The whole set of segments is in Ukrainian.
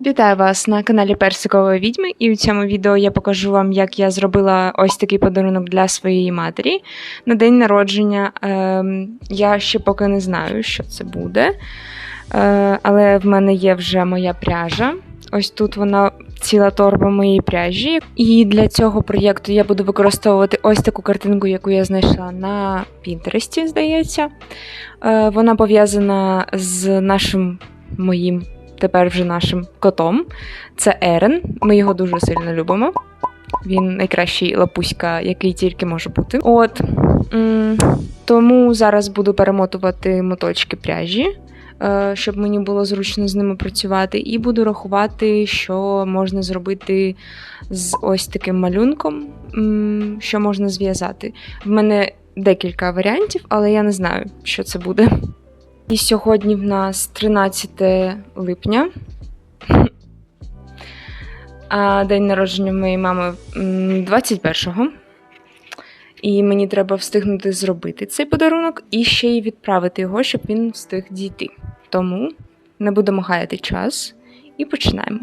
Вітаю вас на каналі Персикової відьми, і у цьому відео я покажу вам, як я зробила ось такий подарунок для своєї матері на день народження. Ем, я ще поки не знаю, що це буде, е, але в мене є вже моя пряжа. Ось тут вона ціла торба моєї пряжі. І для цього проєкту я буду використовувати ось таку картинку, яку я знайшла на Пінтересті, здається. Е, вона пов'язана з нашим моїм тепер вже нашим котом. Це Ерен. Ми його дуже сильно любимо. Він найкращий лапуська, який тільки може бути. От тому зараз буду перемотувати моточки пряжі, е, щоб мені було зручно з ними працювати, і буду рахувати, що можна зробити з ось таким малюнком, що можна зв'язати. В мене декілька варіантів, але я не знаю, що це буде. І сьогодні в нас 13 липня. А день народження моєї мами м, 21-го. І мені треба встигнути зробити цей подарунок і ще й відправити його, щоб він встиг дійти. Тому не будемо гаяти час і починаємо.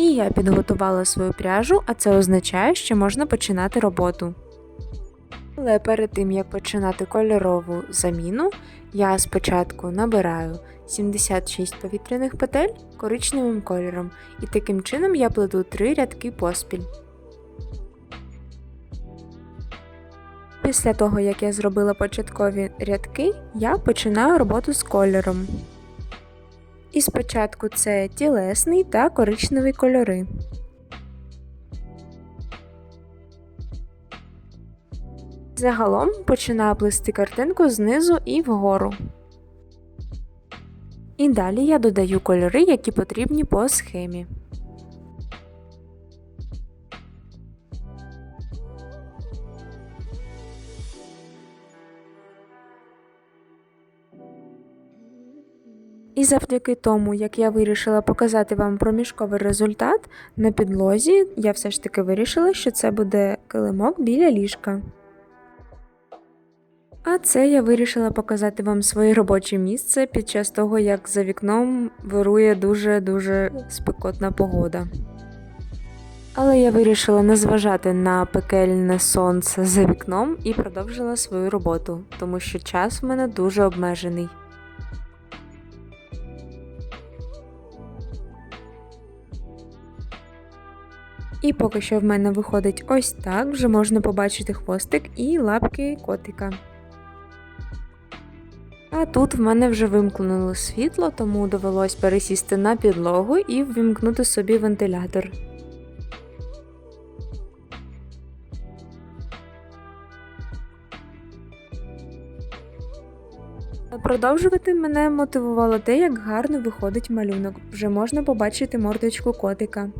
І я підготувала свою пряжу, а це означає, що можна починати роботу. Але перед тим як починати кольорову заміну, я спочатку набираю 76 повітряних петель коричневим кольором, і таким чином я плету 3 рядки поспіль. Після того, як я зробила початкові рядки, я починаю роботу з кольором. І спочатку це тілесний та коричневий кольори. Загалом починаю плести картинку знизу і вгору. І далі я додаю кольори, які потрібні по схемі. Завдяки тому, як я вирішила показати вам проміжковий результат на підлозі, я все ж таки вирішила, що це буде килимок біля ліжка. А це я вирішила показати вам своє робоче місце під час того, як за вікном вирує дуже-дуже спекотна погода. Але я вирішила не зважати на пекельне сонце за вікном і продовжила свою роботу, тому що час в мене дуже обмежений. І поки що в мене виходить ось так, вже можна побачити хвостик і лапки котика. А тут в мене вже вимкнуло світло, тому довелось пересісти на підлогу і ввімкнути собі вентилятор. Продовжувати мене мотивувало те, як гарно виходить малюнок. Вже можна побачити мордочку котика.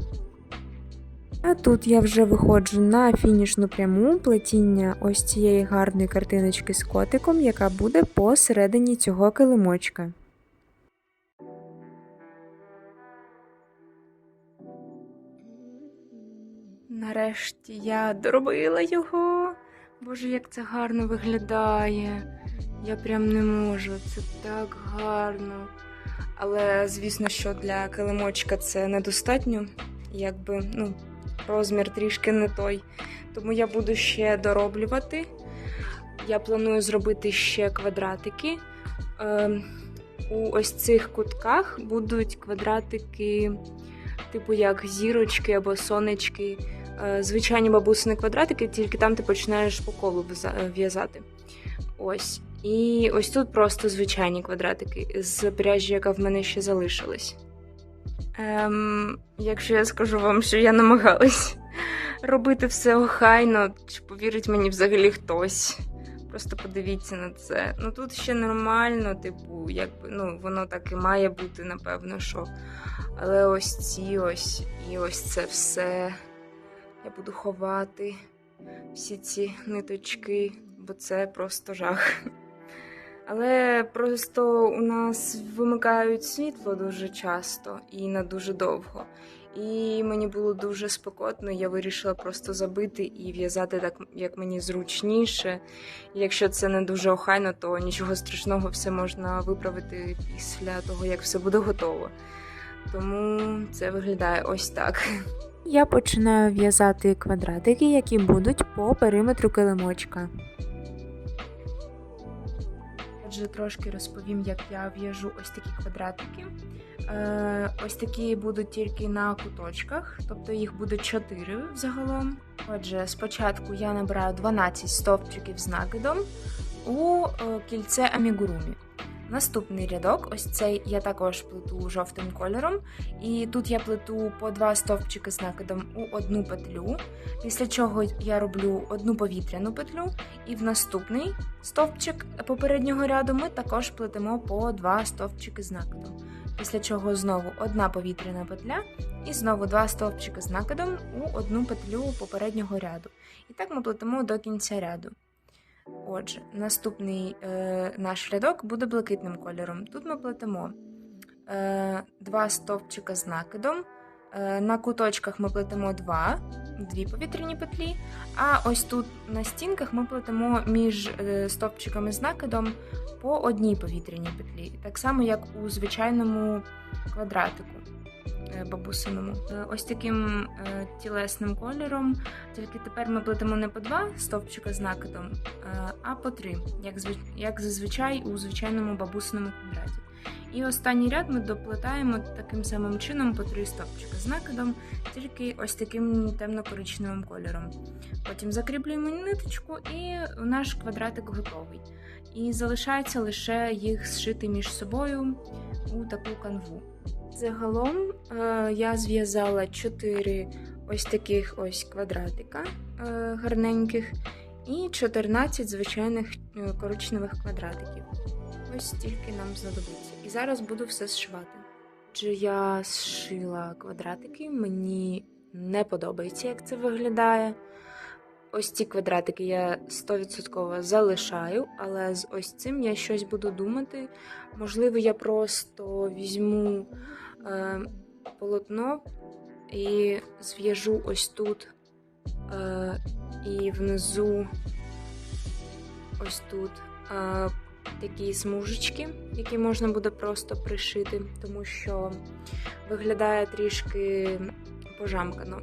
А тут я вже виходжу на фінішну пряму плетіння ось цієї гарної картиночки з котиком, яка буде посередині цього килимочка. Нарешті я доробила його. Боже, як це гарно виглядає. Я прям не можу, це так гарно. Але звісно, що для килимочка це недостатньо, якби ну, розмір трішки не той. Тому я буду ще дороблювати. Я планую зробити ще квадратики. Ем, у ось цих кутках будуть квадратики, типу як зірочки або сонечки. Е, Звичайні бабусини квадратики, тільки там ти починаєш по колу в'язати. Ось. І ось тут просто звичайні квадратики з пряжі, яка в мене ще залишилась. Ем, якщо я скажу вам, що я намагалась робити все охайно, чи повірить мені взагалі хтось. Просто подивіться на це. Ну тут ще нормально, типу, якби ну воно так і має бути, напевно, що. Але ось ці ось і ось це все. Я буду ховати всі ці ниточки, бо це просто жах. Але просто у нас вимикають світло дуже часто і на дуже довго. І мені було дуже спекотно, я вирішила просто забити і в'язати так, як мені зручніше. Якщо це не дуже охайно, то нічого страшного, все можна виправити після того, як все буде готово. Тому це виглядає ось так. Я починаю в'язати квадратики, які будуть по периметру килимочка. Отже, трошки розповім, як я в'яжу ось такі квадратики. Е, ось такі будуть тільки на куточках, тобто їх буде 4 загалом. Отже, спочатку я набираю 12 стовпчиків з накидом у е, кільце амігурумі. Наступний рядок, ось цей я також плету жовтим кольором, і тут я плету по два стовпчики з накидом у одну петлю, після чого я роблю одну повітряну петлю, і в наступний стовпчик попереднього ряду ми також плетемо по два стовпчики з накидом. Після чого знову одна повітряна петля і знову два стовпчики з накидом у одну петлю попереднього ряду. І так ми плетемо до кінця ряду. Отже, наступний е, наш рядок буде блакитним кольором. Тут ми плетемо е, два стовпчика з накидом. Е, на куточках ми плетемо два, дві повітряні петлі. А ось тут на стінках ми плетемо між е, стовпчиками з накидом по одній повітряній петлі. Так само, як у звичайному квадратику бабусиному. Е, Ось таким е, тілесним кольором. Тільки тепер ми плетемо не по два стовпчика з накидом, е, а по три, як, зазвичай у звичайному бабусиному квадраті. І останній ряд ми доплетаємо таким самим чином по три стовпчика з накидом, тільки ось таким темно-коричневим кольором. Потім закріплюємо ниточку, і наш квадратик готовий. І залишається лише їх зшити між собою у таку канву. Загалом е, я зв'язала 4 ось таких ось квадратика е, гарненьких і 14 звичайних е, коричневих квадратиків. Ось стільки нам знадобиться. І зараз буду все зшивати. Отже, я зшила квадратики, мені не подобається, як це виглядає. Ось ці квадратики я 100% залишаю, але з ось цим я щось буду думати. Можливо, я просто візьму е, полотно і зв'яжу ось тут е, і внизу ось тут е, такі смужечки, які можна буде просто пришити, тому що виглядає трішки пожамкано.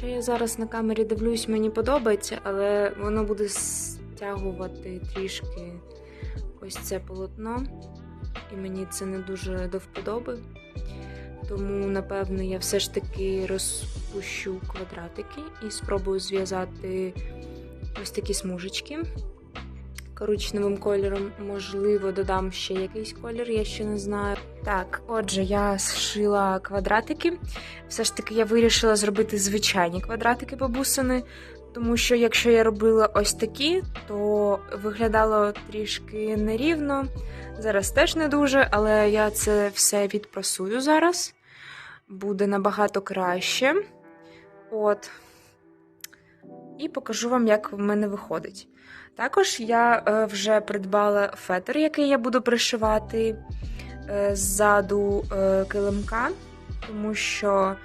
Хоча я зараз на камері дивлюсь, мені подобається, але воно буде стягувати трішки ось це полотно, і мені це не дуже до вподоби. Тому, напевно, я все ж таки розпущу квадратики і спробую зв'язати ось такі смужечки коричневим кольором. Можливо, додам ще якийсь колір, я ще не знаю. Так, отже, я зшила квадратики. Все ж таки, я вирішила зробити звичайні квадратики бабусини, тому що якщо я робила ось такі, то виглядало трішки нерівно. Зараз теж не дуже, але я це все відпрасую зараз. Буде набагато краще. От. І покажу вам, як в мене виходить. Також я е, вже придбала фетр, який я буду пришивати е, ззаду е, килимка, тому що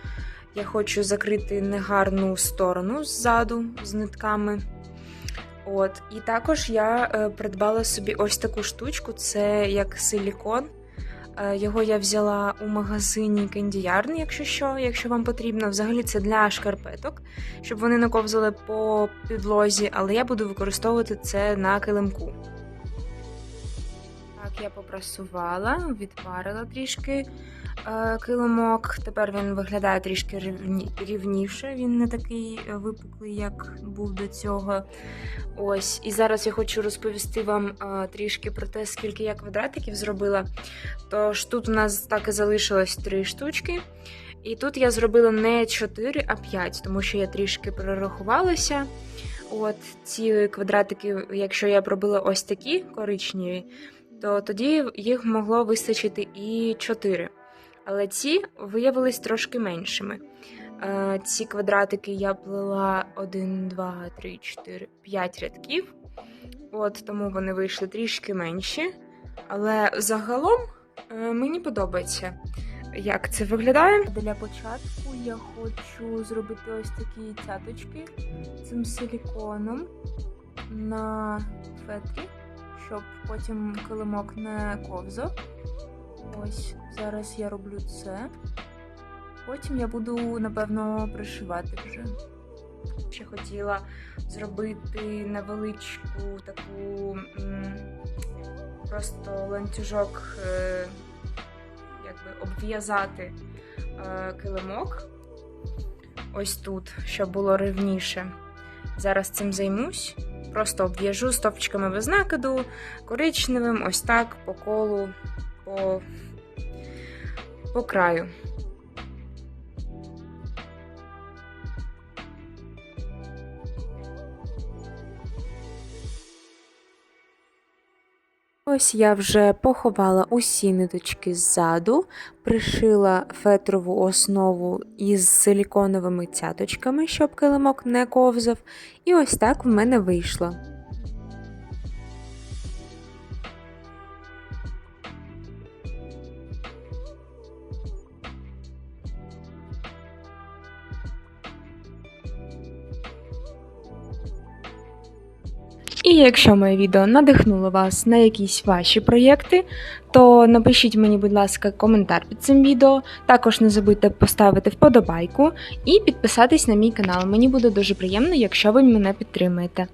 я хочу закрити негарну сторону ззаду з нитками. От, і також я придбала собі ось таку штучку, це як силікон. Е, Його я взяла у магазині Yarn, якщо що, якщо вам потрібно. Взагалі це для шкарпеток, щоб вони не ковзали по підлозі, але я буду використовувати це на килимку. Я попрасувала, відпарила трішки е, килимок. Тепер він виглядає трішки рівні, рівніше. Він не такий е, випуклий, як був до цього. Ось, і зараз я хочу розповісти вам е, трішки про те, скільки я квадратиків зробила. Тож тут у нас так і залишилось три штучки. І тут я зробила не 4, а 5, тому що я трішки перерахувалася. От ці квадратики, якщо я б робила ось такі коричневі, то тоді їх могло вистачити і 4. Але ці виявились трошки меншими. Е, Ці квадратики я плела 1, 2, 3, 4, 5 рядків. От тому вони вийшли трішки менші. Але загалом е, мені подобається, як це виглядає. Для початку я хочу зробити ось такі цяточки цим силіконом на фетрі, щоб потім килимок не ковзав. Ось зараз я роблю це. Потім я буду, напевно, пришивати вже. Ще хотіла зробити невеличку таку просто ланцюжок, е, якби обв'язати е, килимок. Ось тут, щоб було рівніше. Зараз цим займусь. Просто обв'яжу стовпчиками без накиду, коричневим, ось так, по колу, по, по краю. Ось я вже поховала усі ниточки ззаду, пришила фетрову основу із силіконовими цяточками, щоб килимок не ковзав. І ось так в мене вийшло. І якщо моє відео надихнуло вас на якісь ваші проєкти, то напишіть мені, будь ласка, коментар під цим відео. Також не забудьте поставити вподобайку і підписатись на мій канал. Мені буде дуже приємно, якщо ви мене підтримаєте.